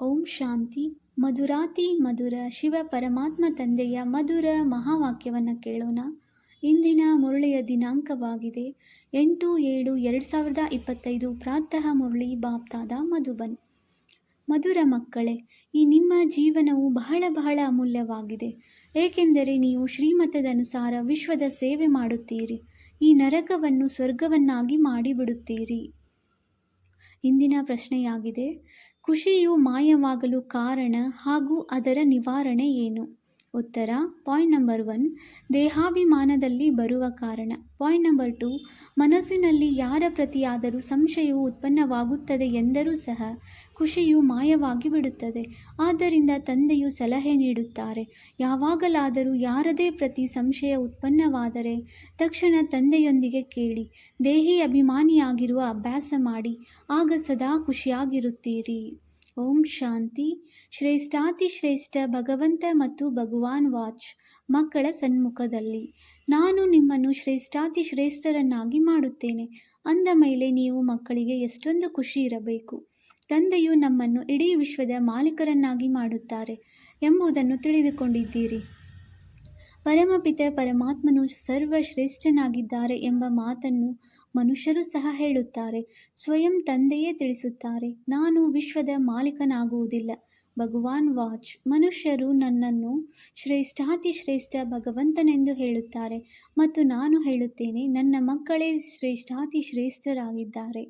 ಓಂ ಶಾಂತಿ. ಮಧುರಾತಿ ಮಧುರ ಶಿವ ಪರಮಾತ್ಮ ತಂದೆಯ ಮಧುರ ಮಹಾವಾಕ್ಯವನ್ನು ಕೇಳೋಣ. ಇಂದಿನ ಮುರಳಿಯ ದಿನಾಂಕವಾಗಿದೆ. ಎಂಟು ಏಳು ಎರಡು ಸಾವಿರದ ಇಪ್ಪತ್ತೈದು ಪ್ರಾತಃ ಮುರಳಿ ಬಾಪ್ತಾದ ಮಧುಬನ್. ಮಧುರ ಮಕ್ಕಳೇ, ಈ ನಿಮ್ಮ ಜೀವನವು ಬಹಳ ಬಹಳ ಅಮೂಲ್ಯವಾಗಿದೆ. ಏಕೆಂದರೆ ನೀವು ಶ್ರೀಮತದನುಸಾರ ವಿಶ್ವದ ಸೇವೆ ಮಾಡುತ್ತೀರಿ. ಈ ನರಕವನ್ನು ಸ್ವರ್ಗವನ್ನಾಗಿ ಮಾಡಿಬಿಡುತ್ತೀರಿ. ಇಂದಿನ ಪ್ರಶ್ನೆಯಾಗಿದೆ ಖುಷಿಯು ಮಾಯವಾಗಲು ಕಾರಣ ಹಾಗೂ ಅದರ ನಿವಾರಣೆ ಏನು? ಉತ್ತರ ಪಾಯಿಂಟ್ ನಂಬರ್ ಒನ್ ದೇಹಾಭಿಮಾನದಲ್ಲಿ ಬರುವ ಕಾರಣ. ಪಾಯಿಂಟ್ ನಂಬರ್ ಟು ಮನಸ್ಸಿನಲ್ಲಿ ಯಾರ ಪ್ರತಿಯಾದರೂ ಸಂಶಯವು ಉತ್ಪನ್ನವಾಗುತ್ತದೆ ಎಂದರೂ ಸಹ ಖುಷಿಯು ಮಾಯವಾಗಿ ಬಿಡುತ್ತದೆ. ಆದ್ದರಿಂದ ತಂದೆಯು ಸಲಹೆ ನೀಡುತ್ತಾರೆ. ಯಾವಾಗಲಾದರೂ ಯಾರದೇ ಪ್ರತಿ ಸಂಶಯ ಉತ್ಪನ್ನವಾದರೆ ತಕ್ಷಣ ತಂದೆಯೊಂದಿಗೆ ಕೇಳಿ. ದೇಹಿ ಅಭಿಮಾನಿಯಾಗಿರುವ ಅಭ್ಯಾಸ ಮಾಡಿ. ಆಗ ಸದಾ ಖುಷಿಯಾಗಿರುತ್ತೀರಿ. ಓಂ ಶಾಂತಿ. ಶ್ರೇಷ್ಠಾತಿ ಶ್ರೇಷ್ಠ ಭಗವಂತ ಮತ್ತು ಭಗವಾನ್ ವಾಚ್ ಮಕ್ಕಳ ಸನ್ಮುಖದಲ್ಲಿ. ನಾನು ನಿಮ್ಮನ್ನು ಶ್ರೇಷ್ಠಾತಿ ಶ್ರೇಷ್ಠರನ್ನಾಗಿ ಮಾಡುತ್ತೇನೆ. ಅಂದ ಮೇಲೆ ನೀವು ಮಕ್ಕಳಿಗೆ ಎಷ್ಟೊಂದು ಖುಷಿ ಇರಬೇಕು. ತಂದೆಯು ನಮ್ಮನ್ನು ಇಡೀ ವಿಶ್ವದ ಮಾಲೀಕರನ್ನಾಗಿ ಮಾಡುತ್ತಾರೆ ಎಂಬುದನ್ನು ತಿಳಿದುಕೊಂಡಿದ್ದೀರಿ. ಪರಮಪಿತ ಪರಮಾತ್ಮನು ಸರ್ವಶ್ರೇಷ್ಠನಾಗಿದ್ದಾರೆ ಎಂಬ ಮಾತನ್ನು ಮನುಷ್ಯರು ಸಹ ಹೇಳುತ್ತಾರೆ, ಸ್ವಯಂ ತಂದೆಯೇ ತಿಳಿಸುತ್ತಾರೆ, ನಾನು ವಿಶ್ವದ ಮಾಲೀಕನಾಗುವುದಿಲ್ಲ. ಭಗವಾನ್ ವಾಚ್, ಮನುಷ್ಯರು ನನ್ನನ್ನು ಶ್ರೇಷ್ಠಾತಿ ಶ್ರೇಷ್ಠ ಭಗವಂತನೆಂದು ಹೇಳುತ್ತಾರೆ ಮತ್ತು ನಾನು ಹೇಳುತ್ತೇನೆ, ನನ್ನ ಮಕ್ಕಳೇ ಶ್ರೇಷ್ಠಾತಿ ಶ್ರೇಷ್ಠರಾಗಿದ್ದಾರೆ.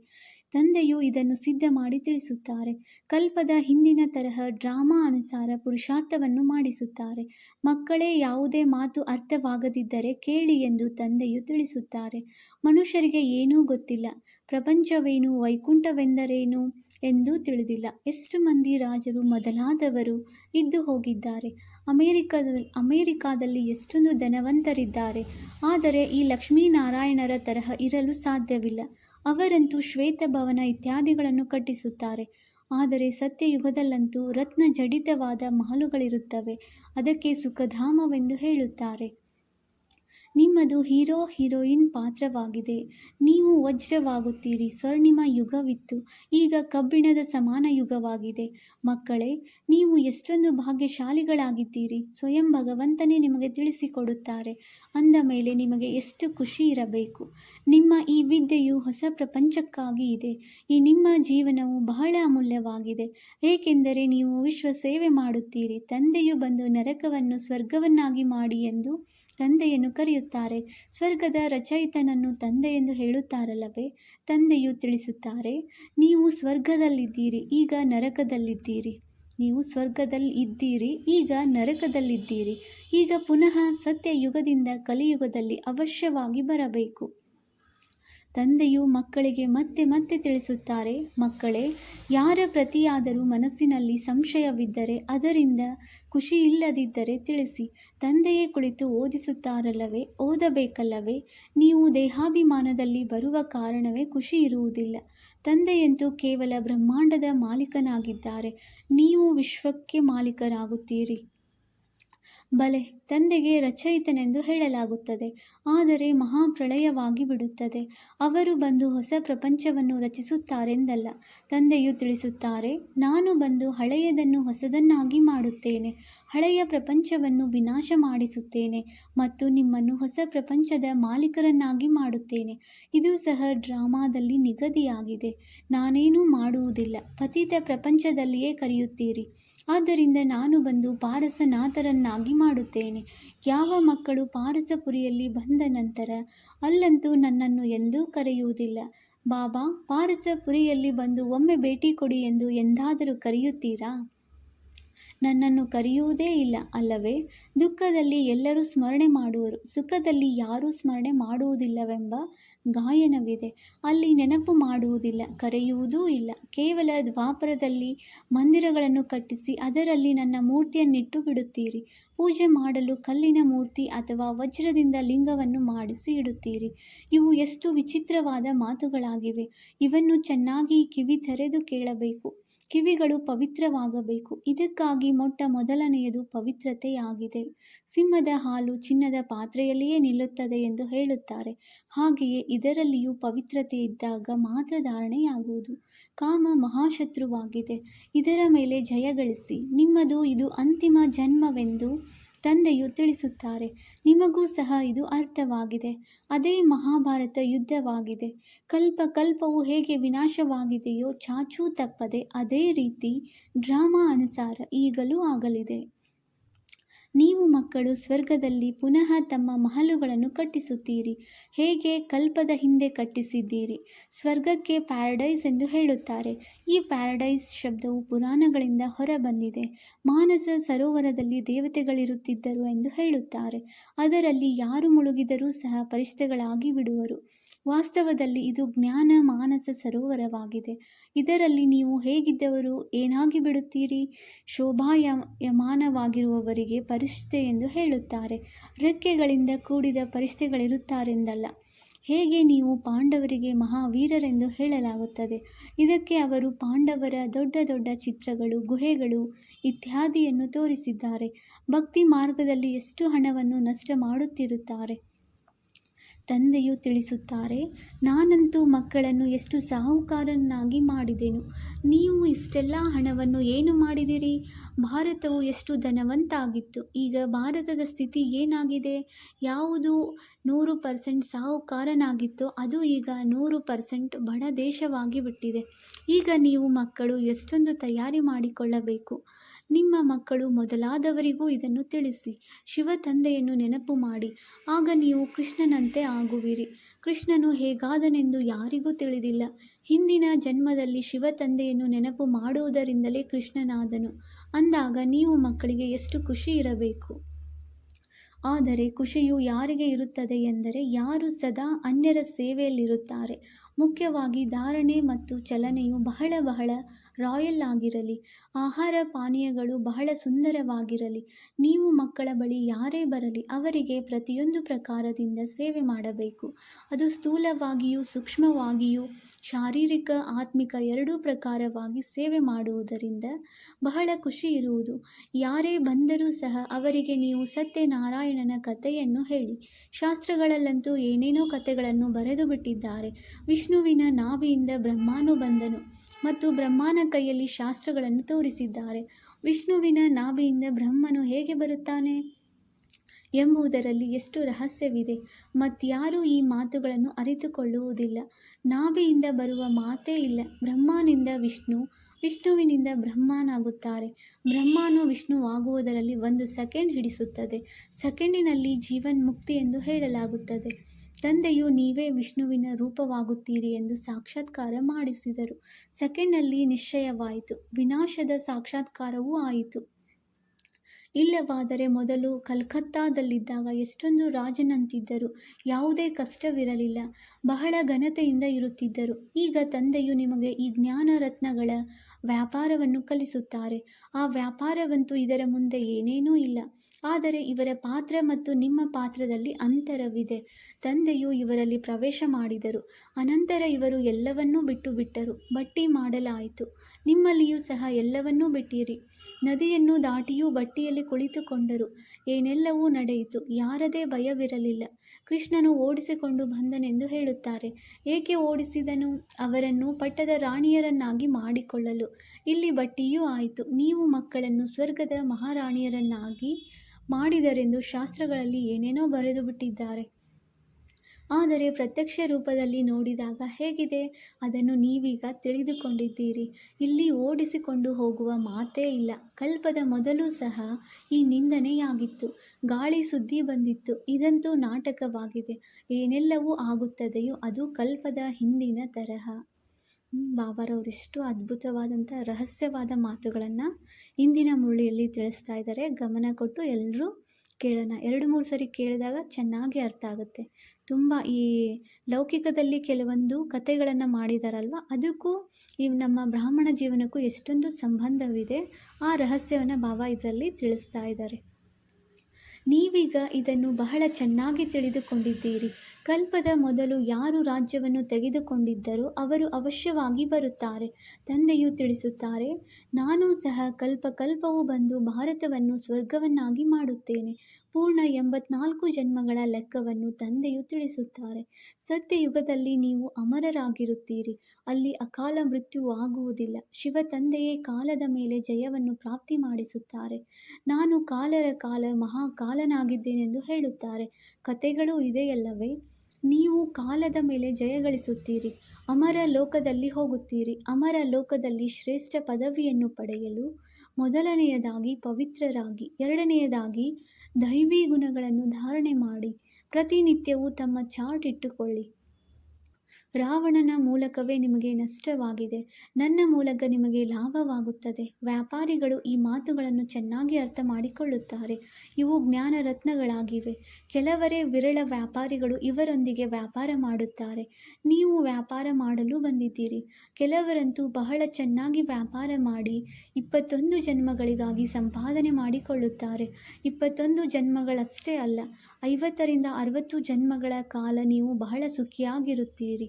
ತಂದೆಯು ಇದನ್ನು ಸಿದ್ಧ ಮಾಡಿ ತಿಳಿಸುತ್ತಾರೆ. ಕಲ್ಪದ ಹಿಂದಿನ ತರಹ ಡ್ರಾಮಾ ಅನುಸಾರ ಪುರುಷಾರ್ಥವನ್ನು ಮಾಡಿಸುತ್ತಾರೆ. ಮಕ್ಕಳೇ, ಯಾವುದೇ ಮಾತು ಅರ್ಥವಾಗದಿದ್ದರೆ ಕೇಳಿ ಎಂದು ತಂದೆಯು ತಿಳಿಸುತ್ತಾರೆ. ಮನುಷ್ಯರಿಗೆ ಏನೂ ಗೊತ್ತಿಲ್ಲ. ಪ್ರಪಂಚವೇನು, ವೈಕುಂಠವೆಂದರೇನು ಎಂದು ತಿಳಿದಿಲ್ಲ. ಎಷ್ಟು ಮಂದಿ ರಾಜರು ಮೊದಲಾದವರು ಇದ್ದು ಹೋಗಿದ್ದಾರೆ. ಅಮೇರಿಕದ, ಅಮೇರಿಕಾದಲ್ಲಿ ಎಷ್ಟೊಂದು ಧನವಂತರಿದ್ದಾರೆ. ಆದರೆ ಈ ಲಕ್ಷ್ಮೀನಾರಾಯಣರ ತರಹ ಇರಲು ಸಾಧ್ಯವಿಲ್ಲ. ಅವರಂತೂ ಶ್ವೇತಭವನ ಇತ್ಯಾದಿಗಳನ್ನು ಕಟ್ಟಿಸುತ್ತಾರೆ. ಆದರೆ ಸತ್ಯಯುಗದಲ್ಲಂತೂ ರತ್ನ ಜಡಿತವಾದ ಮಹಲುಗಳಿರುತ್ತವೆ. ಅದಕ್ಕೆ ಸುಖಧಾಮವೆಂದು ಹೇಳುತ್ತಾರೆ. ನಿಮ್ಮದು ಹೀರೋ ಹೀರೋಯಿನ್ ಪಾತ್ರವಾಗಿದೆ. ನೀವು ವಜ್ರವಾಗುತ್ತೀರಿ. ಸ್ವರ್ಣಿಮ ಯುಗವಿತ್ತು. ಈಗ ಕಬ್ಬಿಣದ ಸಮಾನ ಯುಗವಾಗಿದೆ. ಮಕ್ಕಳೇ, ನೀವು ಎಷ್ಟೊಂದು ಭಾಗ್ಯಶಾಲಿಗಳಾಗಿದ್ದೀರಿ. ಸ್ವಯಂ ಭಗವಂತನೇ ನಿಮಗೆ ತಿಳಿಸಿಕೊಡುತ್ತಾರೆ. ಅಂದ ಮೇಲೆ ನಿಮಗೆ ಎಷ್ಟು ಖುಷಿ ಇರಬೇಕು. ನಿಮ್ಮ ಈ ವಿದ್ಯೆಯು ಹೊಸ ಪ್ರಪಂಚಕ್ಕಾಗಿ ಇದೆ. ಈ ನಿಮ್ಮ ಜೀವನವು ಬಹಳ ಅಮೂಲ್ಯವಾಗಿದೆ. ಏಕೆಂದರೆ ನೀವು ವಿಶ್ವ ಸೇವೆ ಮಾಡುತ್ತೀರಿ. ತಂದೆಯು ಬಂದು ನರಕವನ್ನು ಸ್ವರ್ಗವನ್ನಾಗಿ ಮಾಡಿ ಎಂದು ತಂದೆಯನ್ನು ಕರೆಯುತ್ತಾರೆ. ಸ್ವರ್ಗದ ರಚಯಿತನನ್ನು ತಂದೆ ಎಂದು ಹೇಳುತ್ತಾರಲ್ಲವೇ? ತಂದೆಯು ತಿಳಿಸುತ್ತಾರೆ, ನೀವು ಸ್ವರ್ಗದಲ್ಲಿದ್ದೀರಿ, ಈಗ ನರಕದಲ್ಲಿದ್ದೀರಿ. ನೀವು ಸ್ವರ್ಗದಲ್ಲಿ ಇದ್ದೀರಿ, ಈಗ ನರಕದಲ್ಲಿದ್ದೀರಿ. ಈಗ ಪುನಃ ಸತ್ಯ ಯುಗದಿಂದ ಕಲಿಯುಗದಲ್ಲಿ ಅವಶ್ಯವಾಗಿ ಬರಬೇಕು. ತಂದೆಯು ಮಕ್ಕಳಿಗೆ ಮತ್ತೆ ಮತ್ತೆ ತಿಳಿಸುತ್ತಾರೆ, ಮಕ್ಕಳೇ, ಯಾರ ಪ್ರತಿಯಾದರೂ ಮನಸ್ಸಿನಲ್ಲಿ ಸಂಶಯವಿದ್ದರೆ ಅದರಿಂದ ಖುಷಿ ಇಲ್ಲದಿದ್ದರೆ ತಿಳಿಸಿ. ತಂದೆಯೇ ಕುಳಿತು ಓದಿಸುತ್ತಾರಲ್ಲವೇ, ಓದಬೇಕಲ್ಲವೇ? ನೀವು ದೇಹಾಭಿಮಾನದಲ್ಲಿ ಬರುವ ಕಾರಣವೇ ಖುಷಿ ಇರುವುದಿಲ್ಲ ತಂದೆಯಂತೂ ಕೇವಲ ಬ್ರಹ್ಮಾಂಡದ ಮಾಲೀಕನಾಗಿದ್ದಾರೆ. ನೀವು ವಿಶ್ವಕ್ಕೆ ಮಾಲೀಕರಾಗುತ್ತೀರಿ. ಬಲೆ, ತಂದೆಗೆ ರಚಯಿತನೆಂದು ಹೇಳಲಾಗುತ್ತದೆ, ಆದರೆ ಮಹಾಪ್ರಳಯವಾಗಿ ಬಿಡುತ್ತದೆ. ಅವರು ಬಂದು ಹೊಸ ಪ್ರಪಂಚವನ್ನು ರಚಿಸುತ್ತಾರೆಂದಲ್ಲ, ತಂದೆಯು ತಿಳಿಸುತ್ತಾರೆ, ನಾನು ಬಂದು ಹಳೆಯದನ್ನು ಹೊಸದನ್ನಾಗಿ ಮಾಡುತ್ತೇನೆ, ಹಳೆಯ ಪ್ರಪಂಚವನ್ನು ವಿನಾಶ ಮಾಡಿಸುತ್ತೇನೆ ಮತ್ತು ನಿಮ್ಮನ್ನು ಹೊಸ ಪ್ರಪಂಚದ ಮಾಲೀಕರನ್ನಾಗಿ ಮಾಡುತ್ತೇನೆ. ಇದು ಸಹ ಡ್ರಾಮಾದಲ್ಲಿ ನಿಗದಿಯಾಗಿದೆ. ನಾನೇನೂ ಮಾಡುವುದಿಲ್ಲ, ಪತಿತ ಪ್ರಪಂಚದಲ್ಲಿಯೇ ಕರೆಯುತ್ತೀರಿ. ಆದ್ದರಿಂದ ನಾನು ಬಂದು ಪಾರಸನಾಥರನ್ನಾಗಿ ಮಾಡುತ್ತೇನೆ. ಯಾವ ಮಕ್ಕಳು ಪಾರಸಪುರಿಯಲ್ಲಿ ಬಂದ ನಂತರ ಅಲ್ಲಂತೂ ನನ್ನನ್ನು ಎಂದೂ ಕರೆಯುವುದಿಲ್ಲ. ಬಾಬಾ ಪಾರಸಪುರಿಯಲ್ಲಿ ಬಂದು ಒಮ್ಮೆ ಭೇಟಿ ಕೊಡಿ ಎಂದು ಎಂದಾದರೂ ಕರೆಯುತ್ತೀರಾ? ನನ್ನನ್ನು ಕರೆಯುವುದೇ ಇಲ್ಲ, ಅಲ್ಲವೇ? ದುಃಖದಲ್ಲಿ ಎಲ್ಲರೂ ಸ್ಮರಣೆ ಮಾಡುವರು. ಸುಖದಲ್ಲಿ ಯಾರೂ ಸ್ಮರಣೆ ಮಾಡುವುದಿಲ್ಲವೆಂಬ ಗಾಯನವಿದೆ. ಅಲ್ಲಿ ನೆನಪು ಮಾಡುವುದಿಲ್ಲ, ಕರೆಯುವುದೂ ಇಲ್ಲ. ಕೇವಲ ದ್ವಾಪರದಲ್ಲಿ ಮಂದಿರಗಳನ್ನು ಕಟ್ಟಿಸಿ, ಅದರಲ್ಲಿ ನನ್ನ ಮೂರ್ತಿಯನ್ನಿಟ್ಟು ಬಿಡುತ್ತೀರಿ. ಪೂಜೆ ಮಾಡಲು ಕಲ್ಲಿನ ಮೂರ್ತಿ ಅಥವಾ ವಜ್ರದಿಂದ ಲಿಂಗವನ್ನು ಮಾಡಿಸಿ ಇಡುತ್ತೀರಿ. ಇವು ಎಷ್ಟು ವಿಚಿತ್ರವಾದ ಮಾತುಗಳಾಗಿವೆ. ಇವನ್ನು ಚೆನ್ನಾಗಿ ಕಿವಿ ತೆರೆದು ಕೇಳಬೇಕು. ಕಿವಿಗಳು ಪವಿತ್ರವಾಗಬೇಕು. ಇದಕ್ಕಾಗಿ ಮೊಟ್ಟ ಮೊದಲನೆಯದು ಪವಿತ್ರತೆಯಾಗಿದೆ ಸಿಂಹದ ಹಾಲು ಚಿನ್ನದ ಪಾತ್ರೆಯಲ್ಲಿಯೇ ನಿಲ್ಲುತ್ತದೆ ಎಂದು ಹೇಳುತ್ತಾರೆ. ಹಾಗೆಯೇ ಇದರಲ್ಲಿಯೂ ಪವಿತ್ರತೆ ಇದ್ದಾಗ ಮಾತ್ರ ಧಾರಣೆಯಾಗುವುದು. ಕಾಮ ಮಹಾಶತ್ರುವಾಗಿದೆ. ಇದರ ಮೇಲೆ ಜಯಗಳಿಸಿ ನಿಮ್ಮದು ಇದು ಅಂತಿಮ ಜನ್ಮವೆಂದು ತಂದೆಯು ತಿಳಿಸುತ್ತಾರೆ, ನಿಮಗೂ ಸಹ ಇದು ಅರ್ಥವಾಗಿದೆ. ಅದೇ ಮಹಾಭಾರತ ಯುದ್ಧವಾಗಿದೆ. ಕಲ್ಪ ಕಲ್ಪವು ಹೇಗೆ ವಿನಾಶವಾಗಿದೆಯೋ ಚಾಚೂ ತಪ್ಪದೆ ಅದೇ ರೀತಿ ಡ್ರಾಮಾ ಅನುಸಾರ ಈಗಲೂ ಆಗಲಿದೆ. ನೀವು ಮಕ್ಕಳು ಸ್ವರ್ಗದಲ್ಲಿ ಪುನಃ ತಮ್ಮ ಮಹಲುಗಳನ್ನು ಕಟ್ಟಿಸುತ್ತೀರಿ. ಹೇಗೆ ಕಲ್ಪದ ಹಿಂದೆ ಕಟ್ಟಿಸಿದ್ದೀರಿ? ಸ್ವರ್ಗಕ್ಕೆ ಪ್ಯಾರಡೈಸ್ ಎಂದು ಹೇಳುತ್ತಾರೆ. ಈ ಪ್ಯಾರಡೈಸ್ ಶಬ್ದವು ಪುರಾಣಗಳಿಂದ ಹೊರಬಂದಿದೆ. ಮಾನಸ ಸರೋವರದಲ್ಲಿ ದೇವತೆಗಳಿರುತ್ತಿದ್ದರು ಎಂದು ಹೇಳುತ್ತಾರೆ. ಅದರಲ್ಲಿ ಯಾರು ಮುಳುಗಿದರೂ ಸಹ ಪರಿಚಿತಗಳಾಗಿ ಬಿಡುವರು. ವಾಸ್ತವದಲ್ಲಿ ಇದು ಜ್ಞಾನ ಮಾನಸ ಸರೋವರವಾಗಿದೆ. ಇದರಲ್ಲಿ ನೀವು ಹೇಗಿದ್ದವರು, ಏನಾಗಿ ಬಿಡುತ್ತೀರಿ? ಶೋಭಾಯಮಾನವಾಗಿರುವವರಿಗೆ ಪರಿಷ್ಠೆ ಎಂದು ಹೇಳುತ್ತಾರೆ. ರೆಕ್ಕೆಗಳಿಂದ ಕೂಡಿದ ಪರಿಸ್ಥಿತಿಗಳಿರುತ್ತಾರೆಂದಲ್ಲ ಹೇಗೆ ನೀವು ಪಾಂಡವರಿಗೆ ಮಹಾವೀರರೆಂದು ಹೇಳಲಾಗುತ್ತದೆ? ಇದಕ್ಕೆ ಅವರು ಪಾಂಡವರ ದೊಡ್ಡ ದೊಡ್ಡ ಚಿತ್ರಗಳು, ಗುಹೆಗಳು ಇತ್ಯಾದಿಯನ್ನು ತೋರಿಸಿದ್ದಾರೆ. ಭಕ್ತಿ ಮಾರ್ಗದಲ್ಲಿ ಎಷ್ಟು ಹಣವನ್ನು ನಷ್ಟ ಮಾಡುತ್ತಿರುತ್ತಾರೆ? ತಂದೆಯು ತಿಳಿಸುತ್ತಾರೆ, ನಾನಂತೂ ಮಕ್ಕಳನ್ನು ಎಷ್ಟು ಸಾಹುಕಾರನ್ನಾಗಿ ಮಾಡಿದೆನು. ನೀವು ಇಷ್ಟೆಲ್ಲ ಹಣವನ್ನು ಏನು ಮಾಡಿದಿರಿ? ಭಾರತವು ಎಷ್ಟು ಧನವಂತಾಗಿತ್ತು. ಈಗ ಭಾರತದ ಸ್ಥಿತಿ ಏನಾಗಿದೆ? ಯಾವುದು ನೂರು ಪರ್ಸೆಂಟ್ ಸಾಹುಕಾರನಾಗಿತ್ತೋ, ಅದು ಈಗ ನೂರು ಪರ್ಸೆಂಟ್ ಬಡ ದೇಶವಾಗಿ ಬಿಟ್ಟಿದೆ. ಈಗ ನೀವು ಮಕ್ಕಳು ಎಷ್ಟೊಂದು ತಯಾರಿ ಮಾಡಿಕೊಳ್ಳಬೇಕು. ನಿಮ್ಮ ಮಕ್ಕಳು ಮೊದಲಾದವರಿಗೂ ಇದನ್ನು ತಿಳಿಸಿ, ಶಿವ ತಂದೆಯನ್ನು ನೆನಪು ಮಾಡಿ. ಆಗ ನೀವು ಕೃಷ್ಣನಂತೆ ಆಗುವಿರಿ. ಕೃಷ್ಣನು ಹೇಗಾದನೆಂದು ಯಾರಿಗೂ ತಿಳಿದಿಲ್ಲ. ಹಿಂದಿನ ಜನ್ಮದಲ್ಲಿ ಶಿವ ತಂದೆಯನ್ನು ನೆನಪು ಮಾಡುವುದರಿಂದಲೇ ಕೃಷ್ಣನಾದನು. ಅಂದಾಗ ನೀವು ಮಕ್ಕಳಿಗೆ ಎಷ್ಟು ಖುಷಿ ಇರಬೇಕು? ಆದರೆ ಖುಷಿಯು ಯಾರಿಗೆ ಇರುತ್ತದೆ ಎಂದರೆ ಯಾರು ಸದಾ ಅನ್ಯರ ಸೇವೆಯಲ್ಲಿರುತ್ತಾರೆ. ಮುಖ್ಯವಾಗಿ ಧಾರಣೆ ಮತ್ತು ಚಲನೆಯು ಬಹಳ ಬಹಳ ರಾಯಲ್ ಆಗಿರಲಿ, ಆಹಾರ ಪಾನೀಯಗಳು ಬಹಳ ಸುಂದರವಾಗಿರಲಿ, ನೀವು ಮಕ್ಕಳ ಬಳಿ ಯಾರೇ ಬರಲಿ ಅವರಿಗೆ ಪ್ರತಿಯೊಂದು ಪ್ರಕಾರದಿಂದ ಸೇವೆ ಮಾಡಬೇಕು. ಅದು ಸ್ಥೂಲವಾಗಿಯೂ, ಸೂಕ್ಷ್ಮವಾಗಿಯೂ, ಶಾರೀರಿಕ, ಆತ್ಮಿಕ ಎರಡೂ ಪ್ರಕಾರವಾಗಿ ಸೇವೆ ಮಾಡುವುದರಿಂದ ಬಹಳ ಖುಷಿ ಇರುವುದು. ಯಾರೇ ಬಂದರೂ ಸಹ ಅವರಿಗೆ ನೀವು ಸತ್ಯನಾರಾಯಣನ ಕಥೆಯನ್ನು ಹೇಳಿ. ಶಾಸ್ತ್ರಗಳಲ್ಲಂತೂ ಏನೇನೋ ಕಥೆಗಳನ್ನು ಬರೆದು ಬಿಟ್ಟಿದ್ದಾರೆ. ವಿಷ್ಣುವಿನ ನಾಭಿಯಿಂದ ಬ್ರಹ್ಮಾನು ಬಂದನು. ಮತ್ತು ಬ್ರಹ್ಮನ ಕೈಯಲ್ಲಿ ಶಾಸ್ತ್ರಗಳನ್ನು ತೋರಿಸಿದ್ದಾರೆ. ವಿಷ್ಣುವಿನ ನಾಭಿಯಿಂದ ಬ್ರಹ್ಮನು ಹೇಗೆ ಬರುತ್ತಾನೆ? ಎಂಬುದರಲ್ಲಿ ಎಷ್ಟು ರಹಸ್ಯವಿದೆ. ಮತ್ತಾರೂ ಈ ಮಾತುಗಳನ್ನು ಅರಿತುಕೊಳ್ಳುವುದಿಲ್ಲ. ನಾಭಿಯಿಂದ ಬರುವ ಮಾತೇ ಇಲ್ಲ. ಬ್ರಹ್ಮನಿಂದ ವಿಷ್ಣು, ವಿಷ್ಣುವಿನಿಂದ ಬ್ರಹ್ಮನಾಗುತ್ತಾರೆ. ಬ್ರಹ್ಮನು ವಿಷ್ಣುವಾಗುವುದರಲ್ಲಿ ಒಂದು ಸೆಕೆಂಡ್ ಹಿಡಿಸುತ್ತದೆ. ಸೆಕೆಂಡಿನಲ್ಲಿ ಜೀವನ್ ಮುಕ್ತಿ ಎಂದು ಹೇಳಲಾಗುತ್ತದೆ. ತಂದೆಯು ನೀವೇ ವಿಷ್ಣುವಿನ ರೂಪವಾಗುತ್ತೀರಿ ಎಂದು ಸಾಕ್ಷಾತ್ಕಾರ ಮಾಡಿಸಿದರು. ಸೆಕೆಂಡ್ನಲ್ಲಿ ನಿಶ್ಚಯವಾಯಿತು. ವಿನಾಶದ ಸಾಕ್ಷಾತ್ಕಾರವೂ ಆಯಿತು. ಇಲ್ಲವಾದರೆ ಮೊದಲು ಕಲ್ಕತ್ತಾದಲ್ಲಿದ್ದಾಗ ಎಷ್ಟೊಂದು ರಾಜನಂತಿದ್ದರು. ಯಾವುದೇ ಕಷ್ಟವಿರಲಿಲ್ಲ. ಬಹಳ ಘನತೆಯಿಂದ ಇರುತ್ತಿದ್ದರು. ಈಗ ತಂದೆಯು ನಿಮಗೆ ಈ ಜ್ಞಾನ ರತ್ನಗಳ ವ್ಯಾಪಾರವನ್ನು ಕಲಿಸುತ್ತಾರೆ. ಆ ವ್ಯಾಪಾರವಂತೂ ಇದರ ಮುಂದೆ ಏನೇನೂ ಇಲ್ಲ. ಆದರೆ ಇವರ ಪಾತ್ರ ಮತ್ತು ನಿಮ್ಮ ಪಾತ್ರದಲ್ಲಿ ಅಂತರವಿದೆ. ತಂದೆಯು ಇವರಲ್ಲಿ ಪ್ರವೇಶ ಮಾಡಿದರು. ಅನಂತರ ಇವರು ಎಲ್ಲವನ್ನೂ ಬಿಟ್ಟು ಬಿಟ್ಟರು. ಬಟ್ಟಿ ಮಾಡಲಾಯಿತು. ನಿಮ್ಮಲ್ಲಿಯೂ ಸಹ ಎಲ್ಲವನ್ನೂ ಬಿಟ್ಟಿರಿ. ನದಿಯನ್ನು ದಾಟಿಯೂ ಬಟ್ಟಿಯಲ್ಲಿ ಕುಳಿತುಕೊಂಡರು. ಏನೆಲ್ಲವೂ ನಡೆಯಿತು. ಯಾರದೇ ಭಯವಿರಲಿಲ್ಲ. ಕೃಷ್ಣನು ಓಡಿಸಿಕೊಂಡು ಬಂದನೆಂದು ಹೇಳುತ್ತಾರೆ. ಏಕೆ ಓಡಿಸಿದನು? ಅವರನ್ನು ಪಟ್ಟದ ರಾಣಿಯರನ್ನಾಗಿ ಮಾಡಿಕೊಳ್ಳಲು. ಇಲ್ಲಿ ಬಟ್ಟಿಯೂ ಆಯಿತು. ನೀವು ಮಕ್ಕಳನ್ನು ಸ್ವರ್ಗದ ಮಹಾರಾಣಿಯರನ್ನಾಗಿ ಮಾಡಿದರೆಂದು ಶಾಸ್ತ್ರಗಳಲ್ಲಿ ಏನೇನೋ ಬರೆದು ಬಿಟ್ಟಿದ್ದಾರೆ. ಆದರೆ ಪ್ರತ್ಯಕ್ಷ ರೂಪದಲ್ಲಿ ನೋಡಿದಾಗ ಹೇಗಿದೆ? ಅದನ್ನು ನೀವೀಗ ತಿಳಿದುಕೊಂಡಿದ್ದೀರಿ. ಇಲ್ಲಿ ಓಡಿಸಿಕೊಂಡು ಹೋಗುವ ಮಾತೇ ಇಲ್ಲ. ಕಲ್ಪದ ಮೊದಲು ಸಹ ಈ ನಿಂದನೆಯಾಗಿತ್ತು. ಗಾಳಿ ಸುದ್ದಿ ಬಂದಿತ್ತು. ಇದಂತೂ ನಾಟಕವಾಗಿದೆ. ಏನೆಲ್ಲವೂ ಆಗುತ್ತದೆಯೋ ಅದು ಕಲ್ಪದ ಹಿಂದಿನ ತರಹ. ಬಾಬಾರವರಿಷ್ಟು ಅದ್ಭುತವಾದಂಥ ರಹಸ್ಯವಾದ ಮಾತುಗಳನ್ನು ಇಂದಿನ ಮುರಳಿಯಲ್ಲಿ ತಿಳಿಸ್ತಾ ಇದ್ದಾರೆ. ಗಮನ ಕೊಟ್ಟು ಎಲ್ಲರೂ ಕೇಳೋಣ. ಎರಡು ಮೂರು ಸರಿ ಕೇಳಿದಾಗ ಚೆನ್ನಾಗಿ ಅರ್ಥ ಆಗುತ್ತೆ. ತುಂಬ ಈ ಲೌಕಿಕದಲ್ಲಿ ಕೆಲವೊಂದು ಕಥೆಗಳನ್ನು ಮಾಡಿದಾರಲ್ವ? ಅದಕ್ಕೂ ಈ ನಮ್ಮ ಬ್ರಾಹ್ಮಣ ಜೀವನಕ್ಕೂ ಎಷ್ಟೊಂದು ಸಂಬಂಧವಿದೆ. ಆ ರಹಸ್ಯವನ್ನು ಬಾಬಾ ಇದರಲ್ಲಿ ತಿಳಿಸ್ತಾ ಇದ್ದಾರೆ. ನೀವೀಗ ಇದನ್ನು ಬಹಳ ಚೆನ್ನಾಗಿ ತಿಳಿದುಕೊಂಡಿದ್ದೀರಿ. ಕಲ್ಪದ ಮೊದಲು ಯಾರು ರಾಜ್ಯವನ್ನು ತೆಗೆದುಕೊಂಡಿದ್ದರೋ ಅವರು ಅವಶ್ಯವಾಗಿ ಬರುತ್ತಾರೆ. ತಂದೆಯು ತಿಳಿಸುತ್ತಾರೆ, ನಾನು ಸಹ ಕಲ್ಪ ಕಲ್ಪವೂ ಬಂದು ಭಾರತವನ್ನು ಸ್ವರ್ಗವನ್ನಾಗಿ ಮಾಡುತ್ತೇನೆ. ಪೂರ್ಣ ಎಂಬತ್ನಾಲ್ಕು ಜನ್ಮಗಳ ಲೆಕ್ಕವನ್ನು ತಂದೆಯು ತಿಳಿಸುತ್ತಾರೆ. ಸತ್ಯಯುಗದಲ್ಲಿ ನೀವು ಅಮರರಾಗಿರುತ್ತೀರಿ. ಅಲ್ಲಿ ಅಕಾಲ ಮೃತ್ಯು ಆಗುವುದಿಲ್ಲ. ಶಿವ ತಂದೆಯೇ ಕಾಲದ ಮೇಲೆ ಜಯವನ್ನು ಪ್ರಾಪ್ತಿ ಮಾಡಿಸುತ್ತಾರೆ. ನಾನು ಕಾಲರ ಕಾಲ ಮಹಾಕಾಲನಾಗಿದ್ದೇನೆಂದು ಹೇಳುತ್ತಾರೆ. ಕಥೆಗಳು ಇದೆಯಲ್ಲವೇ? ನೀವು ಕಾಲದ ಮೇಲೆ ಜಯಗಳಿಸುತ್ತೀರಿ ಅಮರ ಲೋಕದಲ್ಲಿ ಹೋಗುತ್ತೀರಿ. ಅಮರ ಲೋಕದಲ್ಲಿ ಶ್ರೇಷ್ಠ ಪದವಿಯನ್ನು ಪಡೆಯಲು ಮೊದಲನೆಯದಾಗಿ ಪವಿತ್ರರಾಗಿ, ಎರಡನೆಯದಾಗಿ ದೈವಿ ಗುಣಗಳನ್ನು ಧಾರಣೆ ಮಾಡಿ ಪ್ರತಿನಿತ್ಯವೂ ತಮ್ಮ ಚಾರ್ಟ್ ಇಟ್ಟುಕೊಳ್ಳಿ. ರಾವಣನ ಮೂಲಕವೇ ನಿಮಗೆ ನಷ್ಟವಾಗಿದೆ. ನನ್ನ ಮೂಲಕ ನಿಮಗೆ ಲಾಭವಾಗುತ್ತದೆ. ವ್ಯಾಪಾರಿಗಳು ಈ ಮಾತುಗಳನ್ನು ಚೆನ್ನಾಗಿ ಅರ್ಥ ಮಾಡಿಕೊಳ್ಳುತ್ತಾರೆ ಇವು ಜ್ಞಾನ ರತ್ನಗಳಾಗಿವೆ ಕೆಲವರೇ ವಿರಳ ವ್ಯಾಪಾರಿಗಳು ಇವರೊಂದಿಗೆ ವ್ಯಾಪಾರ ಮಾಡುತ್ತಾರೆ. ನೀವು ವ್ಯಾಪಾರ ಮಾಡಲು ಬಂದಿದ್ದೀರಿ. ಕೆಲವರಂತೂ ಬಹಳ ಚೆನ್ನಾಗಿ ವ್ಯಾಪಾರ ಮಾಡಿ ಇಪ್ಪತ್ತೊಂದು ಜನ್ಮಗಳಿಗಾಗಿ ಸಂಪಾದನೆ ಮಾಡಿಕೊಳ್ಳುತ್ತಾರೆ. ಇಪ್ಪತ್ತೊಂದು ಜನ್ಮಗಳಷ್ಟೇ ಅಲ್ಲ, ಐವತ್ತರಿಂದ ಅರವತ್ತು ಜನ್ಮಗಳ ಕಾಲ ನೀವು ಬಹಳ ಸುಖಿಯಾಗಿರುತ್ತೀರಿ.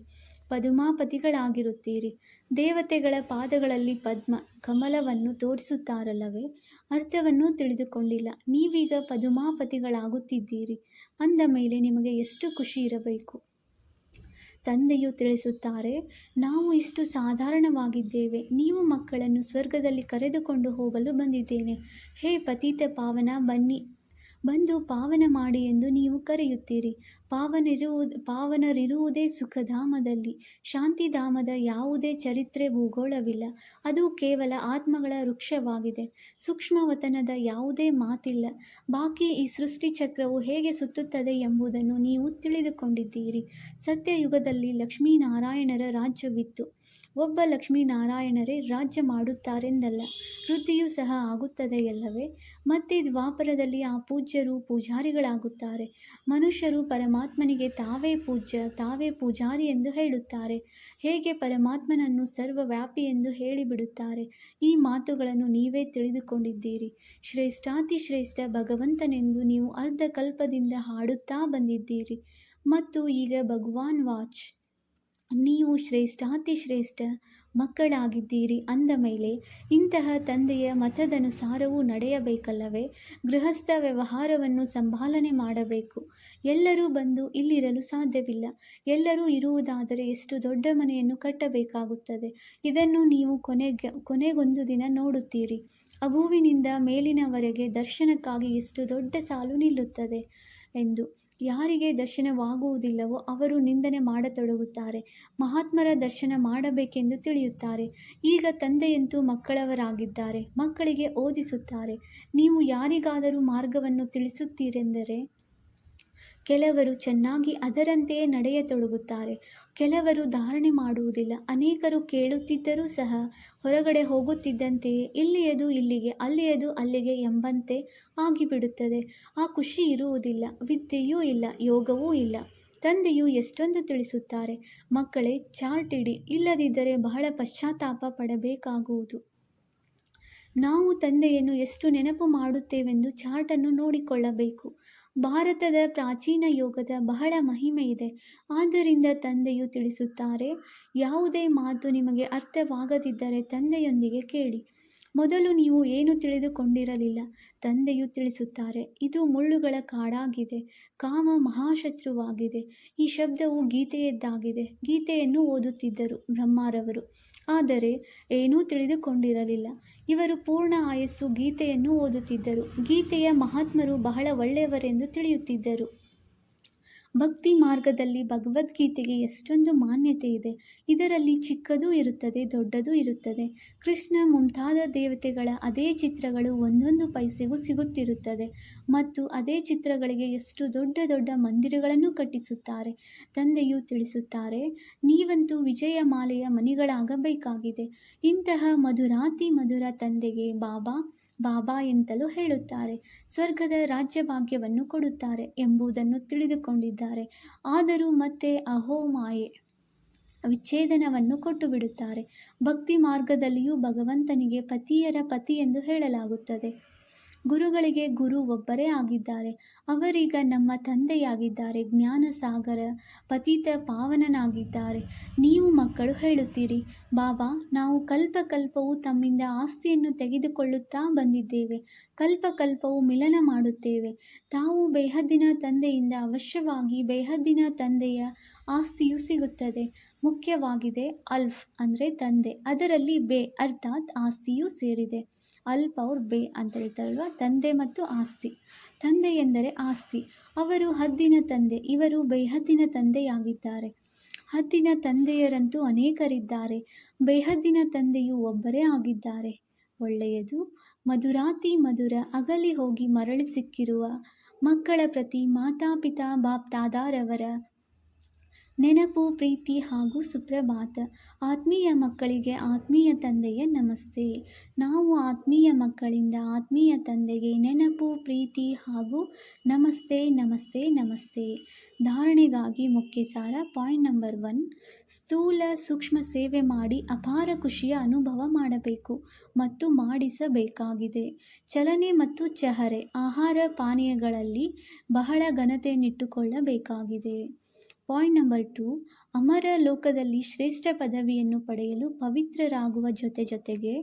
ಪದುಮಾಪತಿಗಳಾಗಿರುತ್ತೀರಿ. ದೇವತೆಗಳ ಪಾದಗಳಲ್ಲಿ ಪದ್ಮ ಕಮಲವನ್ನು ತೋರಿಸುತ್ತಾರಲ್ಲವೇ? ಅರ್ಥವನ್ನು ತಿಳಿದುಕೊಂಡಿಲ್ಲ. ನೀವೀಗ ಪದುಮಾಪತಿಗಳಾಗುತ್ತಿದ್ದೀರಿ. ಅಂದ ಮೇಲೆ ನಿಮಗೆ ಎಷ್ಟು ಖುಷಿ ಇರಬೇಕು? ತಂದೆಯು ತಿಳಿಸುತ್ತಾರೆ, ನಾವು ಇಷ್ಟು ಸಾಧಾರಣವಾಗಿದ್ದೇವೆ. ನೀವು ಮಕ್ಕಳನ್ನು ಸ್ವರ್ಗದಲ್ಲಿ ಕರೆದುಕೊಂಡು ಹೋಗಲು ಬಂದಿದ್ದೇನೆ. ಹೇ ಪತಿತ ಪಾವನ, ಬನ್ನಿ. ಬಂದು ಪಾವನ ಮಾಡಿ ಎಂದು ನೀವು ಕರೆಯುತ್ತೀರಿ. ಪಾವನಿರುವುದು, ಪಾವನರಿರುವುದೇ ಸುಖಧಾಮದಲ್ಲಿ. ಶಾಂತಿಧಾಮದ ಯಾವುದೇ ಚರಿತ್ರೆ ಭೂಗೋಳವಿಲ್ಲ. ಅದು ಕೇವಲ ಆತ್ಮಗಳ ವೃಕ್ಷವಾಗಿದೆ. ಸೂಕ್ಷ್ಮವತನದ ಯಾವುದೇ ಮಾತಿಲ್ಲ. ಬಾಕಿ ಈ ಸೃಷ್ಟಿ ಚಕ್ರವು ಹೇಗೆ ಸುತ್ತುತ್ತದೆ ಎಂಬುದನ್ನು ನೀವು ತಿಳಿದುಕೊಂಡಿದ್ದೀರಿ. ಸತ್ಯಯುಗದಲ್ಲಿ ಲಕ್ಷ್ಮೀನಾರಾಯಣರ ರಾಜ್ಯವಿತ್ತು. ಒಬ್ಬ ಲಕ್ಷ್ಮೀನಾರಾಯಣರೇ ರಾಜ್ಯ ಮಾಡುತ್ತಾರೆಂದಲ್ಲ ವೃದ್ಧಿಯೂ ಸಹ ಆಗುತ್ತದೆಯಲ್ಲವೇ ಮತ್ತೆ ದ್ವಾಪರದಲ್ಲಿ ಆ ಪೂಜ್ಯರು ಪೂಜಾರಿಗಳಾಗುತ್ತಾರೆ. ಮನುಷ್ಯರು ಪರಮಾತ್ಮನಿಗೆ ತಾವೇ ಪೂಜ್ಯ, ತಾವೇ ಪೂಜಾರಿ ಎಂದು ಹೇಳುತ್ತಾರೆ. ಹೇಗೆ ಪರಮಾತ್ಮನನ್ನು ಸರ್ವವ್ಯಾಪಿ ಎಂದು ಹೇಳಿಬಿಡುತ್ತಾರೆ? ಈ ಮಾತುಗಳನ್ನು ನೀವೇ ತಿಳಿದುಕೊಂಡಿದ್ದೀರಿ. ಶ್ರೇಷ್ಠಾತಿ ಶ್ರೇಷ್ಠ ಭಗವಂತನೆಂದು ನೀವು ಅರ್ಧ ಕಲ್ಪದಿಂದ ಹಾಡುತ್ತಾ ಬಂದಿದ್ದೀರಿ. ಮತ್ತು ಈಗ ಭಗವಾನ್ ವಾಚ್. ನೀವು ಶ್ರೇಷ್ಠಾತಿ ಶ್ರೇಷ್ಠ ಮಕ್ಕಳಾಗಿದ್ದೀರಿ ಅಂದ ಮೇಲೆ ಇಂತಹ ತಂದೆಯ ಮತದನುಸಾರವೂ ನಡೆಯಬೇಕಲ್ಲವೇ? ಗೃಹಸ್ಥ ವ್ಯವಹಾರವನ್ನು ಸಂಭಾಲನೆ ಮಾಡಬೇಕು. ಎಲ್ಲರೂ ಬಂದು ಇಲ್ಲಿರಲು ಸಾಧ್ಯವಿಲ್ಲ. ಎಲ್ಲರೂ ಇರುವುದಾದರೆ ಎಷ್ಟು ದೊಡ್ಡ ಮನೆಯನ್ನು ಕಟ್ಟಬೇಕಾಗುತ್ತದೆ? ಇದನ್ನು ನೀವು ಕೊನೆಗೆ, ಕೊನೆಗೊಂದು ದಿನ ನೋಡುತ್ತೀರಿ. ಅಬುವಿನಿಂದ ಮೇಲಿನವರೆಗೆ ದರ್ಶನಕ್ಕಾಗಿ ಎಷ್ಟು ದೊಡ್ಡ ಸಾಲು ನಿಲ್ಲುತ್ತದೆ? ಎಂದು ಯಾರಿಗೆ ದರ್ಶನವಾಗುವುದಿಲ್ಲವೋ ಅವರು ನಿಂದನೆ ಮಾಡತೊಡಗುತ್ತಾರೆ. ಮಹಾತ್ಮರ ದರ್ಶನ ಮಾಡಬೇಕೆಂದು ತಿಳಿಯುತ್ತಾರೆ. ಈಗ ತಂದೆಯಂತೂ ಮಕ್ಕಳವರಾಗಿದ್ದಾರೆ. ಮಕ್ಕಳಿಗೆ ಓದಿಸುತ್ತಾರೆ. ನೀವು ಯಾರಿಗಾದರೂ ಮಾರ್ಗವನ್ನು ತಿಳಿಸುತ್ತೀರೆಂದರೆ ಕೆಲವರು ಚೆನ್ನಾಗಿ ಅದರಂತೆಯೇ ನಡೆಯತೊಡಗುತ್ತಾರೆ. ಕೆಲವರು ಧಾರಣೆ ಮಾಡುವುದಿಲ್ಲ. ಅನೇಕರು ಕೇಳುತ್ತಿದ್ದರೂ ಸಹ ಹೊರಗಡೆ ಹೋಗುತ್ತಿದ್ದಂತೆಯೇ ಇಲ್ಲಿಯದು ಇಲ್ಲಿಗೆ, ಅಲ್ಲಿಯದು ಅಲ್ಲಿಗೆ ಎಂಬಂತೆ ಆಗಿಬಿಡುತ್ತದೆ. ಆ ಖುಷಿ ಇರುವುದಿಲ್ಲ, ವಿದ್ಯೆಯೂ ಇಲ್ಲ, ಯೋಗವೂ ಇಲ್ಲ. ತಂದೆಯು ಎಷ್ಟೊಂದು ತಿಳಿಸುತ್ತಾರೆ. ಮಕ್ಕಳೇ, ಚಾರ್ಟ್ ಇಡಿ, ಇಲ್ಲದಿದ್ದರೆ ಬಹಳ ಪಶ್ಚಾತ್ತಾಪ ಪಡಬೇಕಾಗುವುದು. ನಾವು ತಂದೆಯನ್ನು ಎಷ್ಟು ನೆನಪು ಮಾಡುತ್ತೇವೆಂದು ಚಾರ್ಟನ್ನು ನೋಡಿಕೊಳ್ಳಬೇಕು. ಭಾರತದ ಪ್ರಾಚೀನ ಯೋಗದ ಬಹಳ ಮಹಿಮೆ ಇದೆ. ಆದ್ದರಿಂದ ತಂದೆಯು ತಿಳಿಸುತ್ತಾರೆ, ಯಾವುದೇ ಮಾತು ನಿಮಗೆ ಅರ್ಥವಾಗದಿದ್ದರೆ ತಂದೆಯೊಂದಿಗೆ ಕೇಳಿ. ಮೊದಲು ನೀವು ಏನು ತಿಳಿದುಕೊಂಡಿರಲಿಲ್ಲ? ತಂದೆಯು ತಿಳಿಸುತ್ತಾರೆ, ಇದು ಮುಳ್ಳುಗಳ ಕಾಡಾಗಿದೆ, ಕಾಮ ಮಹಾಶತ್ರುವಾಗಿದೆ. ಈ ಶಬ್ದವು ಗೀತೆಯದ್ದಾಗಿದೆ, ಗೀತೆಯನ್ನು ಓದುತ್ತಿದ್ದರು ಬ್ರಹ್ಮಾರವರು. ಆದರೆ, ಏನೂ ತಿಳಿದುಕೊಂಡಿರಲಿಲ್ಲ. ಇವರು ಪೂರ್ಣ ಆಯಸ್ಸು ಗೀತೆಯನ್ನು ಓದುತ್ತಿದ್ದರು. ಗೀತೆಯ ಮಹಾತ್ಮರು ಬಹಳ ಒಳ್ಳೆಯವರೆಂದು ತಿಳಿಯುತ್ತಿದ್ದರು. ಭಕ್ತಿ ಮಾರ್ಗದಲ್ಲಿ ಭಗವದ್ಗೀತೆಗೆ ಎಷ್ಟೊಂದು ಮಾನ್ಯತೆ ಇದೆ. ಇದರಲ್ಲಿ ಚಿಕ್ಕದೂ ಇರುತ್ತದೆ, ದೊಡ್ಡದೂ ಇರುತ್ತದೆ. ಕೃಷ್ಣ ಮುಂತಾದ ದೇವತೆಗಳ ಅದೇ ಚಿತ್ರಗಳು ಒಂದೊಂದು ಪೈಸೆಗೂ ಸಿಗುತ್ತಿರುತ್ತದೆ. ಮತ್ತು ಅದೇ ಚಿತ್ರಗಳಿಗೆ ಎಷ್ಟು ದೊಡ್ಡ ದೊಡ್ಡ ಮಂದಿರಗಳನ್ನು ಕಟ್ಟಿಸುತ್ತಾರೆ. ತಂದೆಯು ತಿಳಿಸುತ್ತಾರೆ, ನೀವಂತೂ ವಿಜಯ ಮಾಲೆಯ ಮನಿಗಳಾಗಬೇಕಾಗಿದೆ. ಇಂತಹ ಮಧುರಾತಿ ಮಧುರ ತಂದೆಗೆ ಬಾಬಾ ಬಾಬಾ ಎಂತಲೂ ಹೇಳುತ್ತಾರೆ. ಸ್ವರ್ಗದ ರಾಜ್ಯಭಾಗ್ಯವನ್ನು ಕೊಡುತ್ತಾರೆ ಎಂಬುದನ್ನು ತಿಳಿದುಕೊಂಡಿದ್ದಾರೆ. ಆದರೂ ಮತ್ತೆ ಅಹೋ ಮಾಯೆ ವಿಚ್ಛೇದನವನ್ನು ಕೊಟ್ಟು ಬಿಡುತ್ತಾರೆ ಭಕ್ತಿ ಮಾರ್ಗದಲ್ಲಿಯೂ ಭಗವಂತನಿಗೆ ಪತಿಯರ ಪತಿ ಎಂದು ಹೇಳಲಾಗುತ್ತದೆ. ಗುರುಗಳಿಗೆ ಗುರು ಒಬ್ಬರೇ ಆಗಿದ್ದಾರೆ. ಅವರೀಗ ನಮ್ಮ ತಂದೆಯಾಗಿದ್ದಾರೆ. ಜ್ಞಾನ ಸಾಗರ ಪತಿತ ಪಾವನನಾಗಿದ್ದಾರೆ. ನೀವು ಮಕ್ಕಳು ಹೇಳುತ್ತೀರಿ, ಬಾಬಾ, ನಾವು ಕಲ್ಪ ಕಲ್ಪವು ತಮ್ಮಿಂದ ಆಸ್ತಿಯನ್ನು ತೆಗೆದುಕೊಳ್ಳುತ್ತಾ ಬಂದಿದ್ದೇವೆ. ಕಲ್ಪ ಕಲ್ಪವು ಮಿಲನ ಮಾಡುತ್ತೇವೆ. ತಾವು ಬೇಹದ್ದಿನ ತಂದೆಯಿಂದ ಅವಶ್ಯವಾಗಿ ಬೇಹದ್ದಿನ ತಂದೆಯ ಆಸ್ತಿಯು ಸಿಗುತ್ತದೆ. ಮುಖ್ಯವಾಗಿದೆ ಅಲ್ಫ್ ಅಂದರೆ ತಂದೆ. ಅದರಲ್ಲಿ ಬೇ ಅರ್ಥಾತ್ ಆಸ್ತಿಯೂ ಸೇರಿದೆ. ಅಲ್ಪ್ ಅವ್ರ ಬೇ ಅಂತ ಹೇಳ್ತಾರಲ್ವ? ತಂದೆ ಮತ್ತು ಆಸ್ತಿ. ತಂದೆ ಎಂದರೆ ಆಸ್ತಿ. ಅವರು ಹದ್ದಿನ ತಂದೆ, ಇವರು ಬೇಹದ್ದಿನ ತಂದೆಯಾಗಿದ್ದಾರೆ. ಹದ್ದಿನ ತಂದೆಯರಂತೂ ಅನೇಕರಿದ್ದಾರೆ. ಬೇಹದ್ದಿನ ತಂದೆಯು ಒಬ್ಬರೇ ಆಗಿದ್ದಾರೆ. ಒಳ್ಳೆಯದು, ಮಧುರಾತಿ ಮಧುರ, ಅಗಲಿ ಹೋಗಿ ಮರಳಿ ಸಿಕ್ಕಿರುವ ಮಕ್ಕಳ ಪ್ರತಿ ಮಾತಾಪಿತಾ ಬಾಪ್ತಾದಾರವರ ನೆನಪು, ಪ್ರೀತಿ ಹಾಗೂ ಸುಪ್ರಭಾತ. ಆತ್ಮೀಯ ಮಕ್ಕಳಿಗೆ ಆತ್ಮೀಯ ತಂದೆಯ ನಮಸ್ತೆ. ನಾವು ಆತ್ಮೀಯ ಮಕ್ಕಳಿಂದ ಆತ್ಮೀಯ ತಂದೆಗೆ ನೆನಪು, ಪ್ರೀತಿ ಹಾಗೂ ನಮಸ್ತೆ ನಮಸ್ತೆ ನಮಸ್ತೆ. ಧಾರಣೆಗಾಗಿ ಮುಖ್ಯ ಸಾರ ಪಾಯಿಂಟ್ ನಂಬರ್ ಒನ್. ಸ್ಥೂಲ ಸೂಕ್ಷ್ಮ ಸೇವೆ ಮಾಡಿ ಅಪಾರ ಖುಷಿಯ ಅನುಭವ ಮಾಡಬೇಕು ಮತ್ತು ಮಾಡಿಸಬೇಕಾಗಿದೆ. ಚಲನೆ ಮತ್ತು ಚಹರೆ, ಆಹಾರ ಪಾನೀಯಗಳಲ್ಲಿ ಬಹಳ ಘನತೆಯನ್ನಿಟ್ಟುಕೊಳ್ಳಬೇಕಾಗಿದೆ. ಪಾಯಿಂಟ್ ನಂಬರ್ ಟು, ಅಮರ ಲೋಕದಲ್ಲಿ ಶ್ರೇಷ್ಠ ಪದವಿಯನ್ನು ಪಡೆಯಲು ಪವಿತ್ರರಾಗುವ ಜೊತೆ ಜೊತೆಗೆ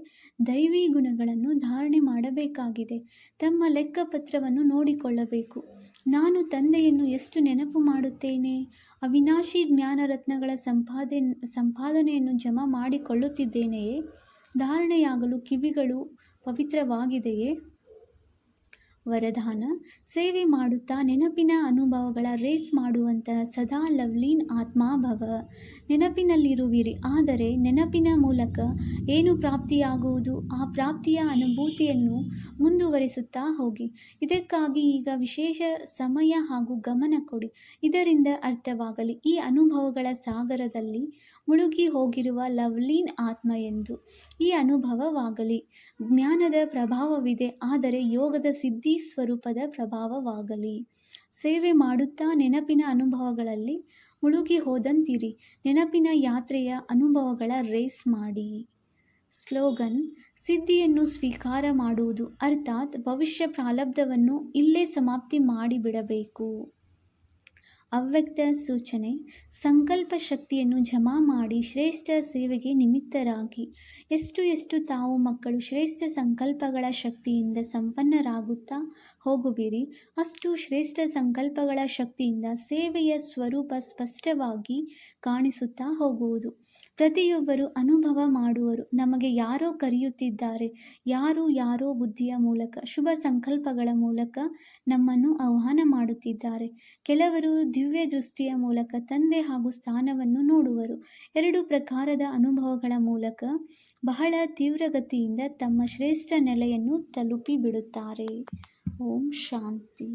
ದೈವಿ ಗುಣಗಳನ್ನು ಧಾರಣೆ ಮಾಡಬೇಕಾಗಿದೆ. ತಮ್ಮ ಲೆಕ್ಕಪತ್ರವನ್ನು ನೋಡಿಕೊಳ್ಳಬೇಕು. ನಾನು ತಂದೆಯನ್ನು ಎಷ್ಟು ನೆನಪು ಮಾಡುತ್ತೇನೆ? ಅವಿನಾಶಿ ಜ್ಞಾನರತ್ನಗಳ ಸಂಪಾದನೆ ಸಂಪಾದನೆಯನ್ನು ಜಮಾ ಮಾಡಿಕೊಳ್ಳುತ್ತಿದ್ದೇನೆಯೇ? ಧಾರಣೆಯಾಗಲು ಕಿವಿಗಳು ಪವಿತ್ರವಾಗಿದೆಯೇ? ವರದಾನ, ಸೇವೆ ಮಾಡುತ್ತಾ ನೆನಪಿನ ಅನುಭವಗಳ ರೇಸ್ ಮಾಡುವಂತಹ ಸದಾ ಲವ್ಲೀನ್ ಆತ್ಮಾಭವ. ನೆನಪಿನಲ್ಲಿರುವಿರಿ, ಆದರೆ ನೆನಪಿನ ಮೂಲಕ ಏನು ಪ್ರಾಪ್ತಿಯಾಗುವುದು? ಆ ಪ್ರಾಪ್ತಿಯ ಅನುಭೂತಿಯನ್ನು ಮುಂದುವರಿಸುತ್ತಾ ಹೋಗಿ. ಇದಕ್ಕಾಗಿ ಈಗ ವಿಶೇಷ ಸಮಯ ಹಾಗೂ ಗಮನ ಕೊಡಿ. ಇದರಿಂದ ಅರ್ಥವಾಗಲಿ, ಈ ಅನುಭವಗಳ ಸಾಗರದಲ್ಲಿ ಮುಳುಗಿ ಹೋಗಿರುವ ಲವ್ಲೀನ್ ಆತ್ಮ ಎಂದು. ಈ ಅನುಭವವಾಗಲಿ. ಜ್ಞಾನದ ಪ್ರಭಾವವಿದೆ, ಆದರೆ ಯೋಗದ ಸಿದ್ಧಿ ಸ್ವರೂಪದ ಪ್ರಭಾವವಾಗಲಿ. ಸೇವೆ ಮಾಡುತ್ತಾ ನೆನಪಿನ ಅನುಭವಗಳಲ್ಲಿ ಮುಳುಗಿ ಹೋದಂತಿರಿ. ನೆನಪಿನ ಯಾತ್ರೆಯ ಅನುಭವಗಳ ರೇಸ್ ಮಾಡಿ. ಸ್ಲೋಗನ್, ಸಿದ್ಧಿಯನ್ನು ಸ್ವೀಕಾರ ಮಾಡುವುದು, ಅರ್ಥಾತ್ ಭವಿಷ್ಯ ಪ್ರಾಲಬ್ಧವನ್ನು ಇಲ್ಲೇ ಸಮಾಪ್ತಿ ಮಾಡಿಬಿಡಬೇಕು. ಅವ್ಯಕ್ತ ಸೂಚನೆ, ಸಂಕಲ್ಪ ಶಕ್ತಿಯನ್ನು ಜಮಾ ಮಾಡಿ ಶ್ರೇಷ್ಠ ಸೇವೆಗೆ ನಿಮಿತ್ತರಾಗಿ. ಎಷ್ಟು ಎಷ್ಟು ತಾವು ಮಕ್ಕಳು ಶ್ರೇಷ್ಠ ಸಂಕಲ್ಪಗಳ ಶಕ್ತಿಯಿಂದ ಸಂಪನ್ನರಾಗುತ್ತಾ ಹೋಗುವಿರಿ, ಅಷ್ಟು ಶ್ರೇಷ್ಠ ಸಂಕಲ್ಪಗಳ ಶಕ್ತಿಯಿಂದ ಸೇವೆಯ ಸ್ವರೂಪ ಸ್ಪಷ್ಟವಾಗಿ ಕಾಣಿಸುತ್ತಾ ಹೋಗುವುದು. ಪ್ರತಿಯೊಬ್ಬರು ಅನುಭವ ಮಾಡುವರು. ನಮಗೆ ಯಾರೋ ಕರೆಯುತ್ತಿದ್ದಾರೆ. ಯಾರು ಯಾರೋ ಬುದ್ಧಿಯ ಮೂಲಕ, ಶುಭ ಸಂಕಲ್ಪಗಳ ಮೂಲಕ ನಮ್ಮನ್ನು ಆಹ್ವಾನ ಮಾಡುತ್ತಿದ್ದಾರೆ. ಕೆಲವರು ದಿವ್ಯ ದೃಷ್ಟಿಯ ಮೂಲಕ ತಂದೆ ಹಾಗೂ ಸ್ಥಾನವನ್ನು ನೋಡುವರು. ಎರಡು ಪ್ರಕಾರದ ಅನುಭವಗಳ ಮೂಲಕ ಬಹಳ ತೀವ್ರಗತಿಯಿಂದ ತಮ್ಮ ಶ್ರೇಷ್ಠ ನೆಲೆಯನ್ನು ತಲುಪಿ ಬಿಡುತ್ತಾರೆ ಓಂ ಶಾಂತಿ.